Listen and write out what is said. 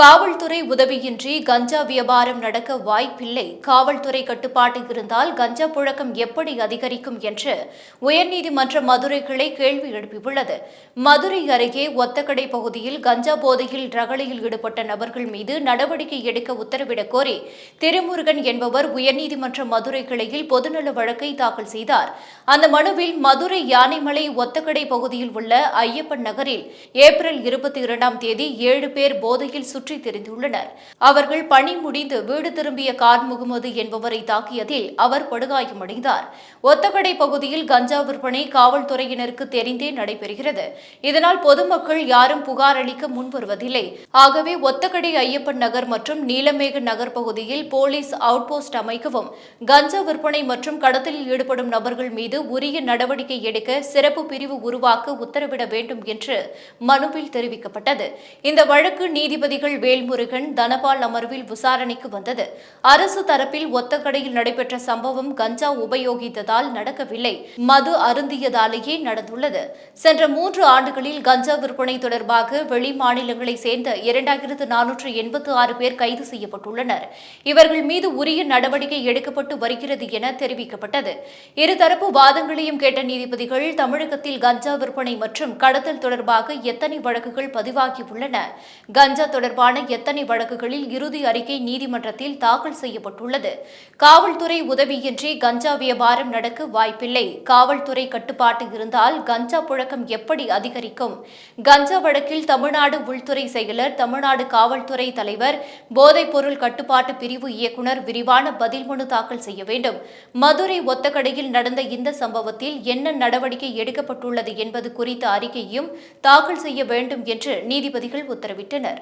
காவல்துறை உதவியின்றி கஞ்சா வியாபாரம் நடக்க வாய்ப்பில்லை. காவல்துறை கட்டுப்பாட்டில் இருந்தால் கஞ்சா புழக்கம் எப்படி அதிகரிக்கும் என்று உயர்நீதிமன்ற மதுரை கிளை கேள்வி எழுப்பியுள்ளது. மதுரை அருகே ஒத்தக்கடை பகுதியில் கஞ்சா போதையில் ரகளையில் ஈடுபட்ட நபர்கள் மீது நடவடிக்கை எடுக்க உத்தரவிடக் கோரி திருமுருகன் என்பவர் உயர்நீதிமன்ற மதுரை கிளையில் பொதுநல வழக்கை தாக்கல் செய்தார். அந்த மனுவில் மதுரை யானைமலை ஒத்தக்கடை பகுதியில் உள்ள ஐயப்பன் நகரில் ஏப்ரல் இருபத்தி இரண்டாம் தேதி ஏழு பேர் போதையில் சுற்றி திரிந்துள்ளனர். அவர்கள் பணி முடிந்து வீடு திரும்பிய கார் முகமது என்பவரை தாக்கியதில் அவர் படுகாயமடைந்தார். ஒத்தக்கடை பகுதியில் கஞ்சா விற்பனை காவல்துறையினருக்கு தெரிந்தே நடைபெறுகிறது. இதனால் பொதுமக்கள் யாரும் புகார் அளிக்க முன்வருவதில்லை. ஆகவே ஒத்தக்கடை ஐயப்பன் நகர் மற்றும் நீலமேக நகர் பகுதியில் போலீஸ் அவுட் போஸ்ட் அமைக்கவும் கஞ்சா விற்பனை மற்றும் கடத்தலில் ஈடுபடும் நபர்கள் மீது உரிய நடவடிக்கை எடுக்க சிறப்பு பிரிவு உருவாக்க உத்தரவிட வேண்டும் என்று மனுவில் தெரிவிக்கப்பட்டது. இந்த வழக்கு நீதிபதிகள் வேல்முருகன் தனபால் அமர்வில் விசாரணைக்கு வந்தது. அரசு தரப்பில் ஒத்தக்கடையில் நடைபெற்ற சம்பவம் கஞ்சா உபயோகித்ததால் நடக்கவில்லை. மது அருந்தியதாலேயே நடந்துள்ளது. சென்ற மூன்று ஆண்டுகளில் கஞ்சா விற்பனை தொடர்பாக வெளி மாநிலங்களை சேர்ந்த இரண்டாயிரத்து நானூற்று எண்பத்து ஆறு பேர் கைது செய்யப்பட்டுள்ளனர். இவர்கள் மீது உரிய நடவடிக்கை எடுக்கப்பட்டு வருகிறது என தெரிவிக்கப்பட்டது. இருதரப்பு வாதங்களையும் கேட்ட நீதிபதிகள் தமிழகத்தில் கஞ்சா விற்பனை மற்றும் கடத்தல் தொடர்பாக எத்தனை வழக்குகள் பதிவாகியுள்ளன கஞ்சா தொடர்பான எத்தனை வழக்குகளில் இறுதி அறிக்கை நீதிமன்றத்தில் தாக்கல் செய்யப்பட்டுள்ளது? காவல்துறை உதவியின்றி கஞ்சா வியாபாரம் நடக்க வாய்ப்பில்லை. காவல்துறை கட்டுப்பாட்டு இருந்தால் கஞ்சா புழக்கம் எப்படி அதிகரிக்கும்? கஞ்சா வழக்கில் தமிழ்நாடு உள்துறை செயலர் தமிழ்நாடு காவல்துறை தலைவர் போதைப்பொருள் கட்டுப்பாட்டு பிரிவு இயக்குனர் விரிவான பதில் மனு தாக்கல் செய்ய வேண்டும். மதுரை ஒத்தக்கடையில் நடந்த இந்த சம்பவத்தில் என்ன நடவடிக்கை எடுக்கப்பட்டுள்ளது என்பது குறித்த அறிக்கையும் தாக்கல் செய்ய வேண்டும் என்று நீதிபதிகள் உத்தரவிட்டனர்.